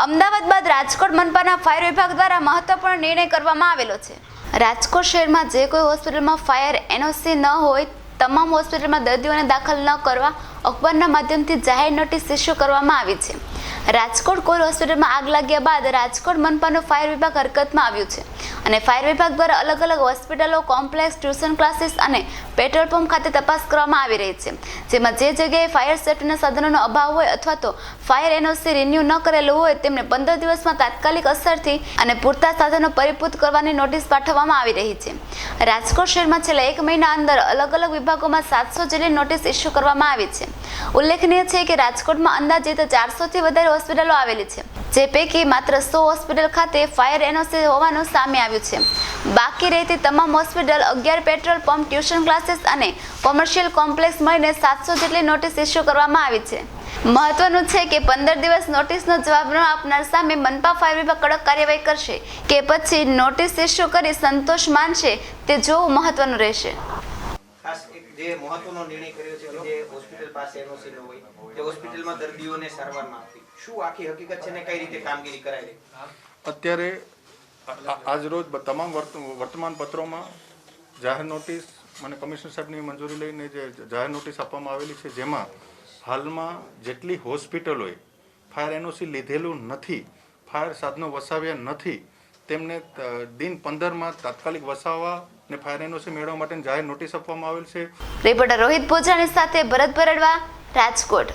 અમદાવાદ બાદ રાજકોટ મનપાના ફાયર વિભાગ દ્વારા મહત્વપૂર્ણ નિર્ણય કરવામાં આવેલો છે. રાજકોટ શહેરમાં જે કોઈ હોસ્પિટલમાં ફાયર એનઓસી ન હોય, તમામ હોસ્પિટલમાં દર્દીઓને દાખલ ન કરવા અખબારના માધ્યમથી જાહેર નોટિસ ઇસ્યુ કરવામાં આવી છે. રાજકોટ કોર હોસ્પિટલમાં આગ લાગ્યા બાદ રાજકોટ મનપાનો ફાયર વિભાગ હરકતમાં આવ્યું છે. અને ફાયર વિભાગ દ્વારા અલગ અલગ હોસ્પિટલો, કોમ્પ્લેક્સ, ટ્યુશન ક્લાસીસ અને પેટ્રોલ પંપ ખાતે તપાસ કરવામાં આવી રહી છે. જેમાં જે જગ્યાએ ફાયર સેફ્ટીના સાધનોનો અભાવ હોય અથવા તો ફાયર એનઓસી રિન્યુ ન કરેલું હોય, તેમને પંદર દિવસમાં તાત્કાલિક અસરથી અને પૂરતા સાધનો પરિપૂત કરવાની નોટિસ પાઠવવામાં આવી રહી છે. રાજકોટ શહેરમાં છેલ્લા એક મહિના અંદર અલગ અલગ વિભાગોમાં સાતસો જેટલી નોટિસ ઇસ્યુ કરવામાં આવી છે. ઉલ્લેખનીય છે કે રાજકોટમાં અંદાજિત ચારસોથી વધારે હોસ્પિટલો આવેલી છે. જે પૈકી માત્ર સો હોસ્પિટલ ખાતે ફાયર એનઓસી હોવાનું સામે આવ્યું છે. બાકી રહેતી તમામ હોસ્પિટલ અગિયાર પેટ્રોલ પંપ ટ્યુશન ક્લાસીસ અને કોમર્શિયલ કોમ્પ્લેક્સ મળીને સાતસો જેટલી નોટિસ ઇસ્યુ કરવામાં આવી છે. મહત્વનું છે કે પંદર દિવસ નોટિસનો જવાબ ન આપનાર સામે મનપા ફાયર વિભાગ કડક કાર્યવાહી કરશે કે પછી નોટિસ ઇસ્યુ કરી સંતોષ માનશે તે જોવું મહત્વનું રહેશે. ખાસ એક જે મહત્વનો નિર્ણય કર્યો છે કે જે હોસ્પિટલ પાસે એનઓસી ન હોય તે હોસ્પિટલમાં દર્દીઓને સારવાર ના આપવી. શું આખી હકીકત છે ને કઈ રીતે કામગીરી કરાય? અત્યારે આ- આજરોજ તમામ વર્ત- વર્તમાન પત્રોમાં જાહેર નોટિસ મને કમિશનર સાહેબની મંજૂરી લઈને જે જાહેર નોટિસ આપવામાં આવેલી છે, જેમાં હાલમાં જેટલી હોસ્પિટલોએ ફાયર એનઓસી લીધેલું નથી, ફાયર સાધનો વસાવ્યા નથી, તેમને દિન પંદરમાં તાત્કાલિક વસાવવા ને ફાયર એનઓસી મેળવવા માટે જાહેર નોટિસ આપવામાં આવેલ છે. રિપોર્ટર રોહિત પોજાણી સાથે ભરત ભરડવા, રાજકોટ.